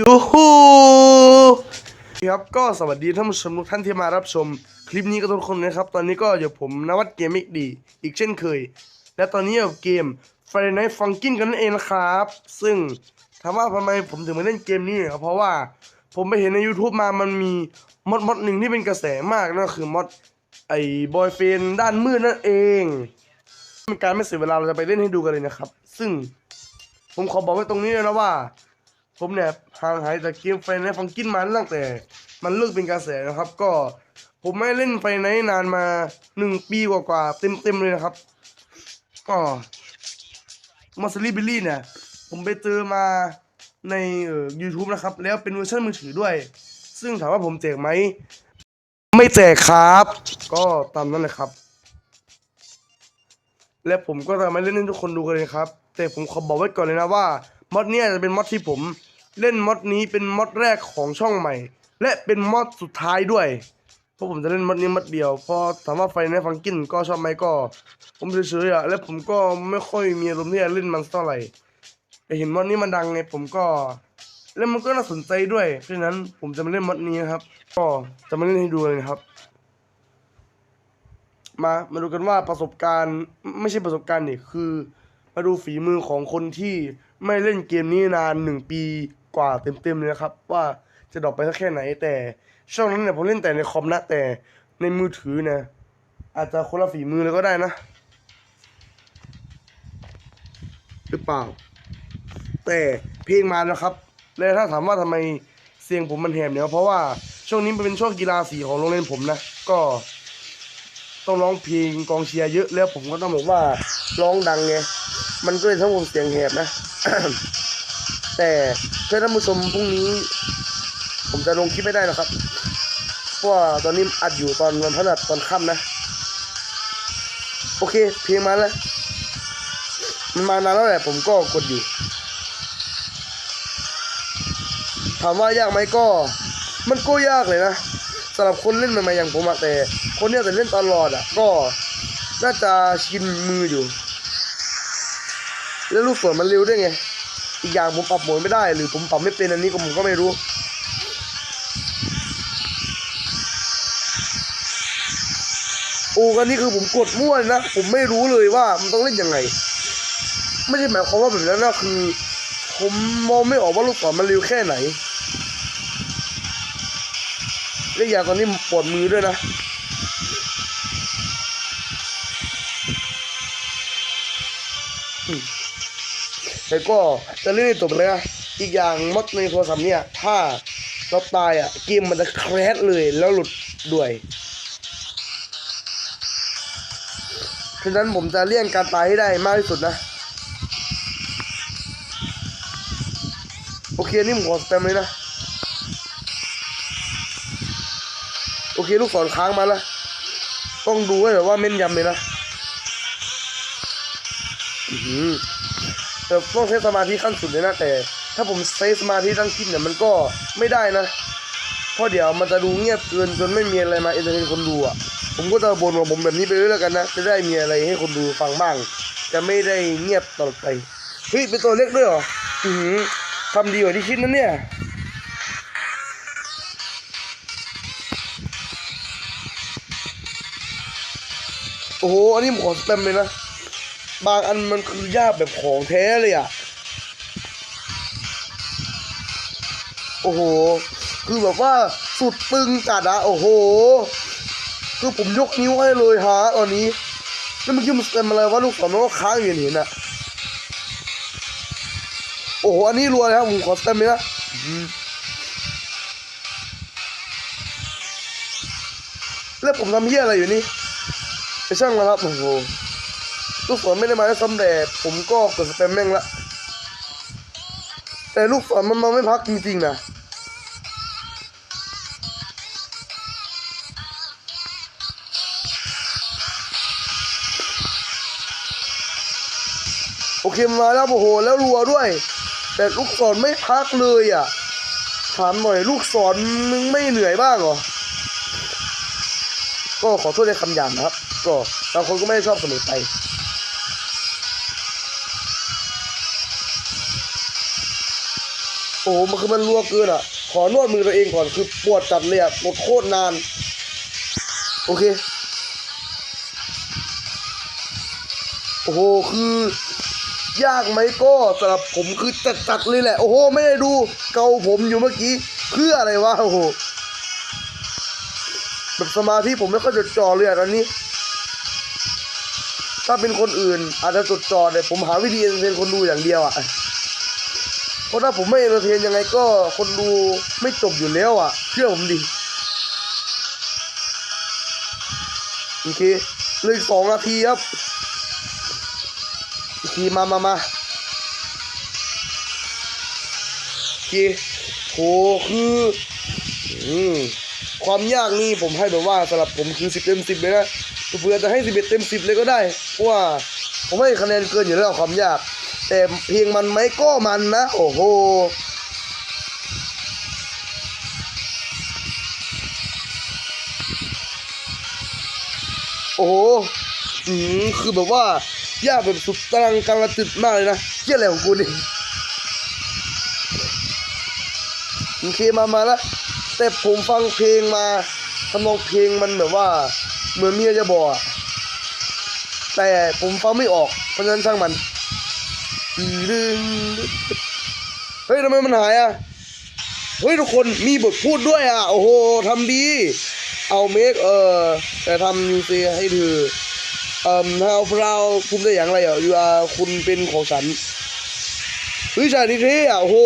ยูฮูครับก็สวัสดีท่านผู้ชมทุกท่านที่มารับชมคลิปนี้ก็ทุกคนนะครับ ตอนนี้ก็อยู่ผมนวัดเกมมิกดี อีกเช่นเคย และตอนนี้อยู่กับเกม Friday Night Funkin' กันนั่นเองนะครับ ซึ่งถามว่าทำไมผมถึงมาเล่นเกมนี้เนี่ยเพราะว่าผมไปเห็นใน YouTube มามันมีมอดมอดหนึ่งที่เป็นกระแสมากนั่นก็คือมอดไอ้บอยเฟนด้านมืดนั่นเองเป็นการไม่เสียเวลาเราจะไปเล่นให้ดูกันเลยนะครับ ซึ่งผมขอบอกไว้ตรงนี้เลยนะว่า ผมเนี่ยห่างหายจากเกมไฟในฟังกินมาตั้งแต่ มันเลิกเป็นกระแสนะครับ ก็ผมไม่เล่นไฟในนานมาหนึ่งปีกว่าๆเต็มๆเลยนะครับก็มอสลี่บิลลี่เนี่ย ผมไปเจอมาในเอ่อ YouTube นะครับ แล้วเป็นเวอร์ชันมือถือด้วย ซึ่งถามว่าผมแจกไหม ไม่แจกครับ ก็ตามนั้นเลยครับ และผมก็จะมาเล่นให้ทุกคนดูกันเลยครับ แต่ผมขอบอกไว้ก่อนเลยนะว่า มอดเนี่ยจะเป็นมอดที่ผม เล่นมอดนี้เป็นมอดแรกของช่องใหม่ และเป็นมอดสุดท้ายด้วยเพราะผมจะเล่นมอดนี้มอดเดียวพอถามว่าไฟในฟังกินก็ชอบไหมก็ ผมเฉยๆอะและผมก็ไม่ค่อยมีอารมณ์ที่จะเล่นมันสักเท่าไหร่แต่เห็นมอดนี้มันดังไงผมก็เล่นมันก็น่าสนใจด้วยเพราะฉะนั้นผมจะมาเล่นมอดนี้นะครับ ก็จะมาเล่นให้ดูเลยนะครับ มามาดูกันว่าประสบการณ์ไม่ใช่ประสบการณ์นี่คือ มาดูฝีมือของคนที่ ไม่เล่นเกมนี้นานหนึ่งปีกว่าเต็มๆเลยนะครับ ว่าจะดรอปไปสักแค่ไหน แต่ช่วงนั้นเนี่ยผมเล่นแต่ในคอมนะแต่ในมือถือเนี่ยอาจจะคนละฝีมือเลยก็ได้นะ หรือเปล่า แต่เพลงมาแล้วครับ แล้วถ้าถามว่าทำไมเสียงผมมันแหบเนี่ยเพราะว่าช่วงนี้มันเป็นช่วงกีฬาสีของโรงเรียนผมนะ ก็ต้องร้องเพลงกองเชียร์เยอะแล้วผมก็ต้องบอกว่าร้องดังไง มันก็เลยทั้งวงเสียงแหบนะ แต่ถ้าท่านผู้ชมพรุ่งนี้ ผมจะลงคลิปไม่ได้นะครับเพราะว่าตอนนี้อัดอยู่ตอนวันพฤหัสตอนค่ำนะ โอเค เพลงมาแล้วมันมานานแล้วแหละผมก็กดอยู่ ถามว่ายากไหมก็ มันก็ยากเลยนะสำหรับคนเล่นใหม่ๆอย่างผมอะแต่ คนเนี้ยแต่เล่นตลอดอะก็ น่าจะชินมืออยู่ แล้วลูกฝนมันเร็วด้วยไง อีกอย่างผมปรับหมดไม่ได้ หรือผมปรับไม่เป็นอันนี้ก็ผมก็ไม่รู้ โอ้กันนี้คือผมกดมั่วนะ ผมไม่รู้เลยว่ามันต้องเล่นยังไง ไม่ใช่หมายความว่าแบบนั้นนะคือ ผมมองไม่ออกว่าลูกศรมันเร็วแค่ไหนและอีกอย่างตอนนี้ปวดมือด้วยนะอืม แต่ก็จะเล่นให้จบเลยนะอีกอย่างมดในโทรศัพท์เนี่ย ถ้าเราตายอะเกมมันจะแครชเลยแล้วหลุดด้วยฉะนั้นผมจะเลี่ยงการตายให้ได้มากที่สุดนะ โอเคนี่ผมขอสแปมเลยนะ โอเคลูกศรค้างมาแล้วต้องดูให้แบบว่าเม่นยำเลยนะ อือ แต่ต้องใช้สมาธิขั้นสุดเลยนะแต่ ถ้าผมใช้สมาธิทั้งคลิปเนี่ยมันก็ไม่ได้นะเพราะเดี๋ยวมันจะดูเงียบเกินจนไม่มีอะไรมาเอนเตอร์เทนคนดูอะผมก็จะบ่นว่าผมแบบนี้ไปเรื่อยแล้วกันนะจะได้มีอะไรให้คนดูฟังบ้าง จะไม่ได้เงียบตลอดไปเฮ้ยเป็นตัวเล็กด้วยเหรออือทำดีกว่าที่คิดนะเนี่ยโอ้โห อันนี้ผมขอสแปมเลยนะ บางอันมันคือยากแบบของแท้เลยอะ โอ้โห คือแบบว่าสุดตึงจัดอะโอ้โห คือผมยกนิ้วให้เลยฮะตอนนี้แล้วเมื่อกี้มันเป็นอะไรวะลูกศรมันก็ค้างอยู่เห็นอะโอ้โห อันนี้รัวเลยครับผมขอสแตมเลยนะแล้วผมทำเหี้ยอะไรอยู่นี่ไปช่างมาครับโอ้โห ลูกศรไม่ได้มาได้ซ้ำแต่ผมก็กดสแปมแม่งละ แต่ลูกศรมันมาไม่พักจริงๆนะโอเคมาแล้วโอ้โหแล้วรัวด้วย แต่ลูกศรไม่พักเลยอะ ถามหน่อยลูกศรมึงไม่เหนื่อยบ้างเหรอ ก็ขอโทษในคำหยาบนะครับ ก็บางคนก็ไม่ชอบเสมอไป โอ้โหมันคือมันรัวเกินอะ ขอนวดมือตัวเองก่อนคือปวดจัดเลยอะปวดโคตรนาน โอเค โอ้โหคือยากไหมก็สำหรับผมคือจัดจัดเลยแหละ โอ้โห ไม่ได้ดูเกาผมอยู่เมื่อกี้เพื่ออะไรวะโอ้โหแบบสมาธิผมไม่ค่อยจดจ่อเลยอะตอนนี้ ถ้าเป็นคนอื่นอาจจะจดจ่อแต่ผมหาวิธีเอนเตอร์เทนคนดูอย่างเดียวอะ ราะถ้าผมไม่เอนเตอร์เทนยังไงก็คนดูไม่จบอยู่แล้วอะ เชื่อผมดิ โอเคเหลยสองนาทีครับโอเคมามามาโอเคโหคืออืมความยากนี่ผมให้แบบว่าสำหรับผมคือสิบเต็มสิบเลยนะเผื่อจะให้สิบเอ็ดเต็มสิบเลยก็ได้เพราะว่าผมให้คะแนนเกินอยู่แล้วความยาก แต่เพลงมันไหมก็มันนะ โอ้โหโอ้โหอืมคือแบบว่ายากแบบสุดตารางกางระตึดมากเลยนะเกี่ยอะไรของกูนี่โอเคมามาแล้วแต่ผมฟังเพลงมาทำนองเพลงมันแบบว่า เหมือนเมียจะบอกแต่ผมฟังไม่ออกเพราะฉะนั้นช่างมัน เฮ้ยทำไมมันหายอะ เฮ้ยทุกคนมีบทพูดด้วยอะ โอ้โหทำดี เอาเมคเออแต่ทำยูซีให้เธอเอ่อถ้าเอาเราคุณได้อย่างไรอะยูอาคุณเป็นของฉันเฮ้ยชายนิเทอะ โอ้โห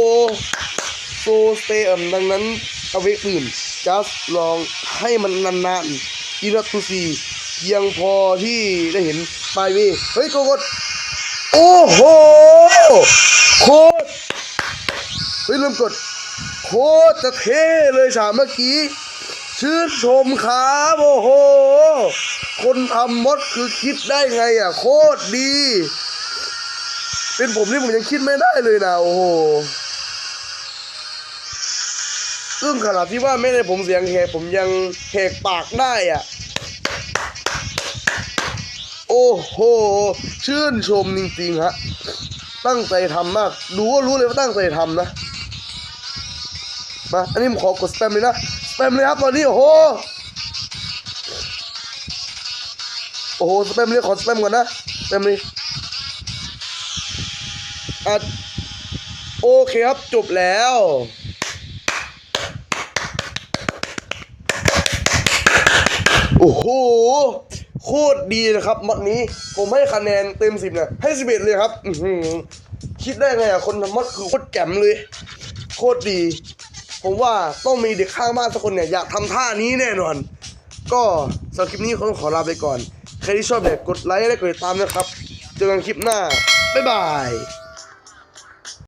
โซสเตอมดังนั้นเอาเวกปืนจัสลองให้มันนานๆอีนัทูซีเพียงพอที่ได้เห็นปลายเวเฮ้ยโกกดโอ้โห โคตรเฮ้ยลืมกด โคตรจะเท่เลยฉากเมื่อกี้ ชื่นชมครับโอ้โห คนทำมดคือคิดได้ไงอะ โคตรดี เป็นผมนี่ผมยังคิดไม่ได้เลยนะโอ้โหซึ่งขนาดที่ว่าไม่ได้ผมเสียงแหกผมยังแหกปากได้อะ โอ้โห ชื่นชมจริงๆฮะ ตั้งใจทำมาก ดูก็รู้เลยว่าตั้งใจทำนะ มา อันนี้ผมขอกดสแปมเลยนะสแปมเลยครับตอนนี้ โอ้โห โอ้โหสแปมเลยขอสแปมก่อนนะสแปมเลยอะโอเคครับ จบแล้วโอ้โห โคตรดีนะครับมดนี้ผมให้คะแนนเต็มสิบเนี่ยให้สิบเอ็ดเลยครับคิดได้ไงอะคนทำมดคือโคตรแจ่มเลย โคตรดี ผมว่าต้องมีเด็กข้างบ้านสักคนเนี่ยอยากทำท่านี้แน่นอน ก็สำหรับคลิปนี้ผมขอลาไปก่อน ใครที่ชอบเนี่ยกดไลค์และกดติดตามนะครับ เจอกันคลิปหน้า บ๊ายบาย